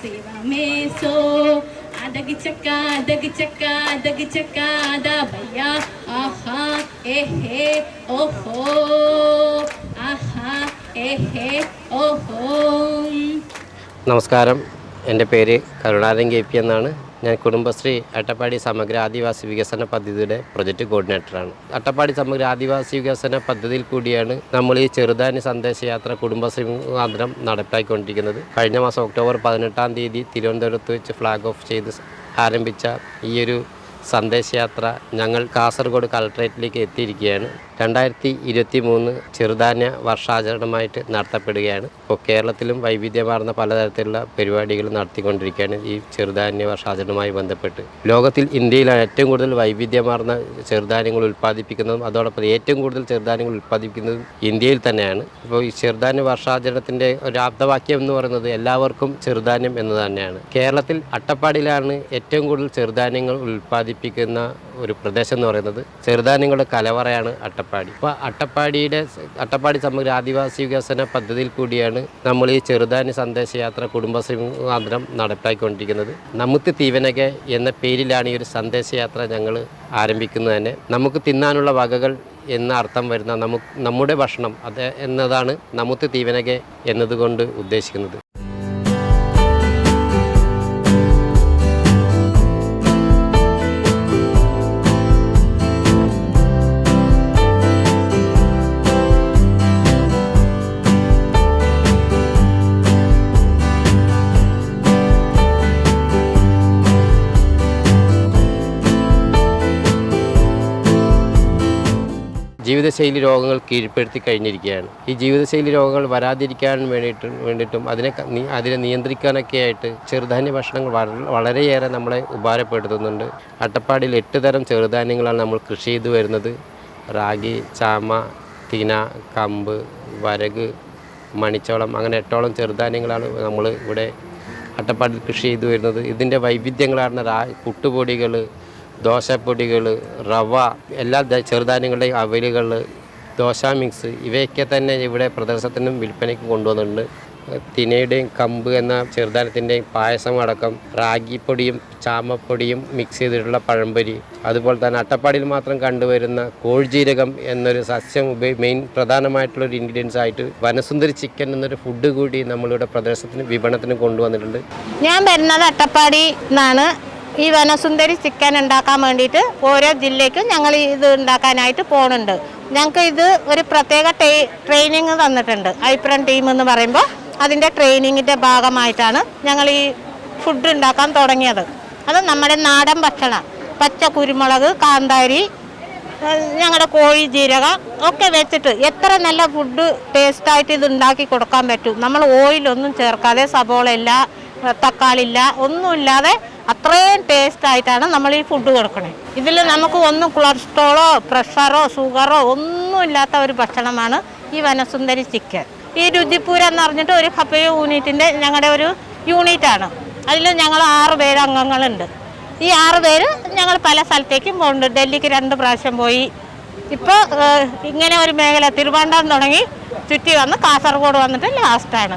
ശിവമേ so ചക്ക അദഗ് ചക്ക അദഗ് ചക്ക അതാ ആഹാ ഏ ഓഹോ ആഹാ ഏ ഓഹോ നമസ്കാരം. എന്റെ പേര് കരുണാരൻ കെ പി എന്നാണ്. ഞാൻ കുടുംബശ്രീ അട്ടപ്പാടി സമഗ്ര ആദിവാസി വികസന പദ്ധതിയുടെ പ്രൊജക്ട് കോർഡിനേറ്ററാണ്. അട്ടപ്പാടി സമഗ്ര ആദിവാസി വികസന പദ്ധതിയിൽ കൂടിയാണ് നമ്മൾ ഈ ചെറുതാനി സന്ദേശയാത്ര കുടുംബശ്രീ മുഖാന്തരം നടപ്പാക്കിക്കൊണ്ടിരിക്കുന്നത് കഴിഞ്ഞ മാസം ഒക്ടോബർ പതിനെട്ടാം തീയതി തിരുവനന്തപുരത്ത് വെച്ച് ഫ്ലാഗ് ഓഫ് ചെയ്ത് ആരംഭിച്ച ഈയൊരു സന്ദേശയാത്ര ഞങ്ങൾ കാസർഗോഡ് കളക്ട്രേറ്റിലേക്ക് എത്തിയിരിക്കുകയാണ്. രണ്ടായിരത്തി ഇരുപത്തി മൂന്ന് ചെറുധാന്യ വർഷാചരണമായിട്ട് നടത്തപ്പെടുകയാണ്. ഇപ്പോൾ കേരളത്തിലും വൈവിധ്യമാർന്ന പലതരത്തിലുള്ള പരിപാടികൾ നടത്തിക്കൊണ്ടിരിക്കുകയാണ് ഈ ചെറുധാന്യ വർഷാചരണവുമായി ബന്ധപ്പെട്ട്. ലോകത്തിൽ ഇന്ത്യയിലാണ് ഏറ്റവും കൂടുതൽ വൈവിധ്യമാർന്ന ചെറുധാന്യങ്ങൾ ഉൽപ്പാദിപ്പിക്കുന്നതും അതോടൊപ്പം ഏറ്റവും കൂടുതൽ ചെറുധാന്യങ്ങൾ ഉൽപ്പാദിപ്പിക്കുന്നതും ഇന്ത്യയിൽ തന്നെയാണ്. ഇപ്പോൾ ഈ ചെറുധാന്യ വർഷാചരണത്തിന്റെ ഒരു ആപ്തവാക്യം എന്ന് പറയുന്നത് എല്ലാവർക്കും ചെറുധാന്യം എന്ന് തന്നെയാണ്. കേരളത്തിൽ അട്ടപ്പാടിയിലാണ് ഏറ്റവും കൂടുതൽ ചെറുധാന്യങ്ങൾ ഉൽപ്പാദിപ്പിക്കുന്ന ഒരു പ്രദേശം എന്ന് പറയുന്നത് ചെറുധാന്യങ്ങളുടെ കലവറയാണ് അട്ടപ്പാടി. അപ്പോൾ അട്ടപ്പാടിയുടെ അട്ടപ്പാടി സമഗ്ര ആദിവാസി വികസന പദ്ധതിയിൽ കൂടിയാണ് നമ്മൾ ഈ ചെറുതാനി സന്ദേശയാത്ര കുടുംബശ്രീ മുഖാന്തരം നടപ്പാക്കിക്കൊണ്ടിരിക്കുന്നത് നമുക്ക് തീവനക എന്ന പേരിലാണ് ഈ ഒരു സന്ദേശയാത്ര ഞങ്ങൾ ആരംഭിക്കുന്നത് തന്നെ. നമുക്ക് തിന്നാനുള്ള വകകൾ എന്ന അർത്ഥം വരുന്ന നമുക്ക് നമ്മുടെ ഭക്ഷണം അത് എന്നതാണ് നമുക്ക് തീവനക എന്നതുകൊണ്ട് ഉദ്ദേശിക്കുന്നത്. ജീവിതശൈലി രോഗങ്ങൾ കീഴ്പ്പെടുത്തി കഴിഞ്ഞിരിക്കുകയാണ്. ഈ ജീവിതശൈലി രോഗങ്ങൾ വരാതിരിക്കാൻ വേണ്ടിയിട്ട് വേണ്ടിയിട്ടും അതിനെ അതിനെ നിയന്ത്രിക്കാനൊക്കെ ആയിട്ട് ചെറുധാന്യ ഭക്ഷണങ്ങൾ വള- വളരെയേറെ നമ്മളെ ഉപകാരപ്പെടുത്തുന്നുണ്ട്. അട്ടപ്പാടിയിൽ എട്ട് തരം ചെറുധാന്യങ്ങളാണ് നമ്മൾ കൃഷി ചെയ്തു വരുന്നത്. റാഗി ചാമ തിന കമ്പ് വരക് മണിച്ചോളം അങ്ങനെ എട്ടോളം ചെറുധാന്യങ്ങളാണ് നമ്മൾ ഇവിടെ അട്ടപ്പാടിൽ കൃഷി ചെയ്തു വരുന്നത്. ഇതിന്റെ വൈവിധ്യങ്ങളാണ് റാ പുട്ടുപൊടികൾ ദോശപ്പൊടികൾ റവ എല്ലാ ചെറുധാന്യങ്ങളുടെയും അവലുകൾ ദോശ മിക്സ് ഇവയൊക്കെ തന്നെ ഇവിടെ പ്രദർശനത്തിനും വിൽപ്പനയ്ക്കും കൊണ്ടുവന്നിട്ടുണ്ട്. തിനയുടെയും കമ്പ് എന്ന ചെറുധാന്യത്തിന്റെയും പായസം അടക്കം റാഗിപ്പൊടിയും ചാമപ്പൊടിയും മിക്സ് ചെയ്തിട്ടുള്ള പഴംപൊരി. അതുപോലെ തന്നെ അട്ടപ്പാടിയിൽ മാത്രം കണ്ടുവരുന്ന കോഴിജീരകം എന്നൊരു സസ്യം ഉപയോഗി മെയിൻ പ്രധാനമായിട്ടുള്ള ഒരു ഇൻഗ്രീഡിയൻസ് ആയിട്ട് വനസുന്ദരി ചിക്കൻ എന്നൊരു ഫുഡ് കൂടി നമ്മളിവിടെ പ്രദർശനത്തിന് വിപണനത്തിന് കൊണ്ടുവന്നിട്ടുണ്ട്. ഞാൻ വരുന്നത് അട്ടപ്പാടി നിന്നാണ് ഈ വനസുന്ദരി ചിക്കൻ ഉണ്ടാക്കാൻ വേണ്ടിയിട്ട് ഓരോ ജില്ലയ്ക്കും ഞങ്ങൾ ഇത് ഉണ്ടാക്കാനായിട്ട് പോകുന്നുണ്ട് ഞങ്ങൾക്ക് ഇത് ഒരു പ്രത്യേക ട്രെയിനിങ് തന്നിട്ടുണ്ട്. ഐപ്രൺ ടീം എന്ന് പറയുമ്പോൾ അതിന്റെ ട്രെയിനിങ്ങിന്റെ ഭാഗമായിട്ടാണ് ഞങ്ങൾ ഈ ഫുഡ് ഉണ്ടാക്കാൻ തുടങ്ങിയത്. അത് നമ്മുടെ നാടൻ ഭക്ഷണം പച്ച കുരുമുളക് കാന്താരി ഞങ്ങളുടെ കോഴി ജീരകം ഒക്കെ വെച്ചിട്ട് എത്ര നല്ല ഫുഡ് ടേസ്റ്റായിട്ട് ഇത് ഉണ്ടാക്കി കൊടുക്കാൻ പറ്റും. നമ്മൾ ഓയിലൊന്നും ചേർക്കാതെ സബോള ഇല്ല തക്കാളി ഇല്ല ഒന്നുമില്ലാതെ അത്രയും ടേസ്റ്റ് ആയിട്ടാണ് നമ്മൾ ഈ ഫുഡ് കൊടുക്കണേ. ഇതിൽ നമുക്ക് ഒന്നും കൊളസ്ട്രോളോ പ്രഷറോ ഷുഗറോ ഒന്നും ഇല്ലാത്ത ഒരു ഭക്ഷണമാണ് ഈ വനസുന്ദരി ചിക്കൻ ഈ രുചിപ്പൂര എന്ന് പറഞ്ഞിട്ട് ഒരു ഹപ്പ യൂണിറ്റിന്റെ ഞങ്ങളുടെ ഒരു യൂണിറ്റാണ്. അതിൽ ഞങ്ങൾ ആറ് പേര് അംഗങ്ങളുണ്ട്. ഈ ആറ് പേര് ഞങ്ങൾ പല സ്ഥലത്തേക്കും പോകുന്നുണ്ട് ഡൽഹിക്ക് രണ്ട് പ്രാവശ്യം പോയി. ഇപ്പോൾ ഇങ്ങനെ ഒരു മേഖല തിരുവനന്തപുരം തുടങ്ങി ചുറ്റി വന്ന് കാസർഗോഡ് വന്നിട്ട് ലാസ്റ്റാണ്